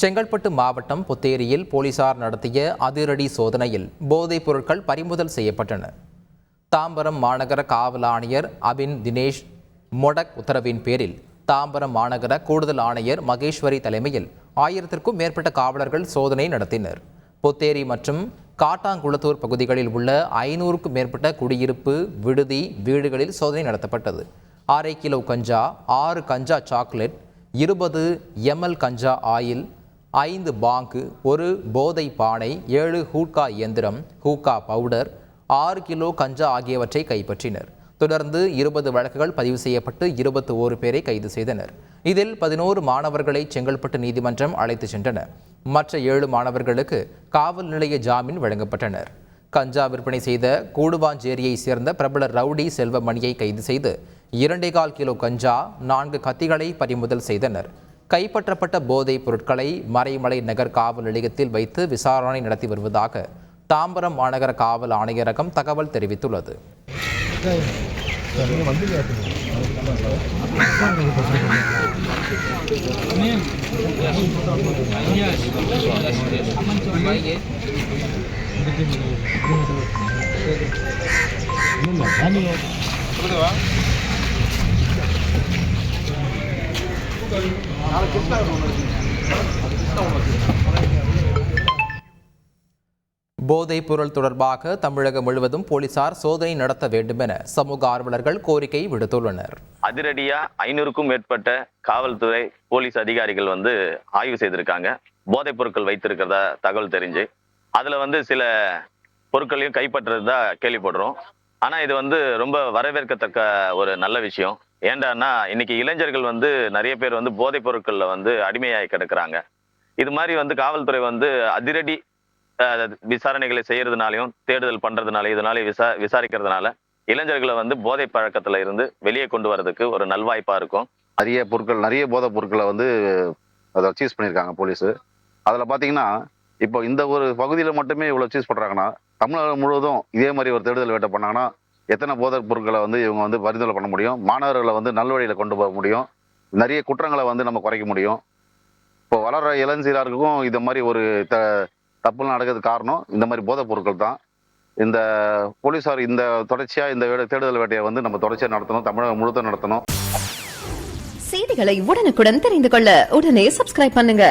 செங்கல்பட்டு மாவட்டம் புத்தேரியில் போலீசார் நடத்திய அதிரடி சோதனையில் போதைப் பொருட்கள் பறிமுதல் செய்யப்பட்டன. தாம்பரம் மாநகர காவல் ஆணையர் அபின் தினேஷ் மொடக் உத்தரவின் பேரில் தாம்பரம் மாநகர கூடுதல் ஆணையர் மகேஸ்வரி தலைமையில் ஆயிரத்திற்கும் மேற்பட்ட காவலர்கள் சோதனை நடத்தினர். புத்தேரி மற்றும் காட்டாங்குளத்தூர் பகுதிகளில் உள்ள ஐநூறுக்கும் மேற்பட்ட குடியிருப்பு விடுதி வீடுகளில் சோதனை நடத்தப்பட்டது. அரை கிலோ கஞ்சா ஆறு கஞ்சா சாக்லேட் இருபது எம்எல் கஞ்சா ஆயில் ஐந்து பாங்கு ஒரு போதை பானை ஏழு ஹூட்கா இயந்திரம் ஹூக்கா பவுடர் ஆறு கிலோ கஞ்சா ஆகியவற்றை கைப்பற்றினர். தொடர்ந்து இருபது வழக்குகள் பதிவு செய்யப்பட்டு இருபத்தி ஓரு பேரை கைது செய்தனர். இதில் பதினோரு மாணவர்களை செங்கல்பட்டு நீதிமன்றம் அழைத்து சென்றனர் மற்ற ஏழு மாணவர்களுக்கு காவல் நிலைய ஜாமீன் வழங்கப்பட்டனர். கஞ்சா விற்பனை செய்த கூடுவாஞ்சேரியை சேர்ந்த பிரபல ரவுடி செல்வமணியை கைது செய்து இரண்டே கால் கிலோ கஞ்சா நான்கு கத்திகளை பறிமுதல் செய்தனர். கைப்பற்றப்பட்ட போதைப் பொருட்களை மறைமலை நகர் காவல் நிலையத்தில் வைத்து விசாரணை நடத்தி வருவதாக தாம்பரம் மாநகர காவல் ஆணையரகம் தகவல் தெரிவித்துள்ளது. போதைப் பொருள் தொடர்பாக தமிழகம் முழுவதும் போலீசார் சோதனை நடத்த வேண்டும் என சமூக ஆர்வலர்கள் கோரிக்கை விடுத்துள்ளனர். அதிரடியா ஐநூறுக்கும் மேற்பட்ட காவல்துறை போலீஸ் அதிகாரிகள் வந்து ஆய்வு செய்திருக்காங்க. போதைப் பொருட்கள் வைத்திருக்கிறதா தகவல் தெரிஞ்சு. அதுல வந்து சில பொருட்களையும் கைப்பற்றுறதா கேள்விப்படுறோம். ஆனா இது வந்து ரொம்ப வரவேற்கத்தக்க ஒரு நல்ல விஷயம். ஏண்டான்னா இன்னைக்கு இளைஞர்கள் வந்து நிறைய பேர் வந்து போதைப் பொருட்களில் வந்து அடிமையாகி கிடக்குறாங்க. இது மாதிரி வந்து காவல்துறை வந்து அதிரடி விசாரணைகளை செய்யறதுனாலையும் தேடுதல் பண்றதுனால இதனால விசா விசாரிக்கிறதுனால இளைஞர்களை வந்து போதை பழக்கத்துல இருந்து வெளியே கொண்டு வரதுக்கு ஒரு நல்வாய்ப்பா இருக்கும். நிறைய பொருட்கள் நிறைய போதைப் பொருட்களை வந்து அதை சீஸ் பண்ணியிருக்காங்க போலீஸு. அதில் பார்த்தீங்கன்னா இப்போ இந்த ஒரு பகுதியில் மட்டுமே இவ்வளோ சீஸ் பண்ணுறாங்கன்னா தமிழகம் முழுவதும் இதே மாதிரி ஒரு தேடுதல் வேட்டை பண்ணாங்கன்னா எத்தனை போதைப் பொருட்களை வந்து இவங்க வந்து பரிந்துரை பண்ண முடியும்? மாணவர்களை வந்து நல்வழியில் கொண்டு போக முடியும். நிறைய குற்றங்களை வந்து நம்ம குறைக்க முடியும். இப்போ வளர்கிற இளஞ்சீராருக்கும் இது மாதிரி ஒரு த தப்புலாம் நடக்கிறதுக்கு காரணம் இந்த மாதிரி போதைப் பொருட்கள் தான். இந்த போலீஸார் இந்த தொடர்ச்சியாக இந்த தேடுதல் வேட்டையை வந்து நம்ம தொடர்ச்சியாக நடத்தணும் தமிழகம் முழுவதும் நடத்தணும். செய்திகளை உடனுக்குடன் தெரிந்து கொள்ள உடனே சப்ஸ்கிரைப் பண்ணுங்க.